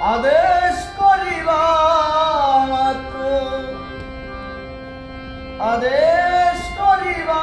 আদেশ করিবা মাত্র। আদেশ করিবা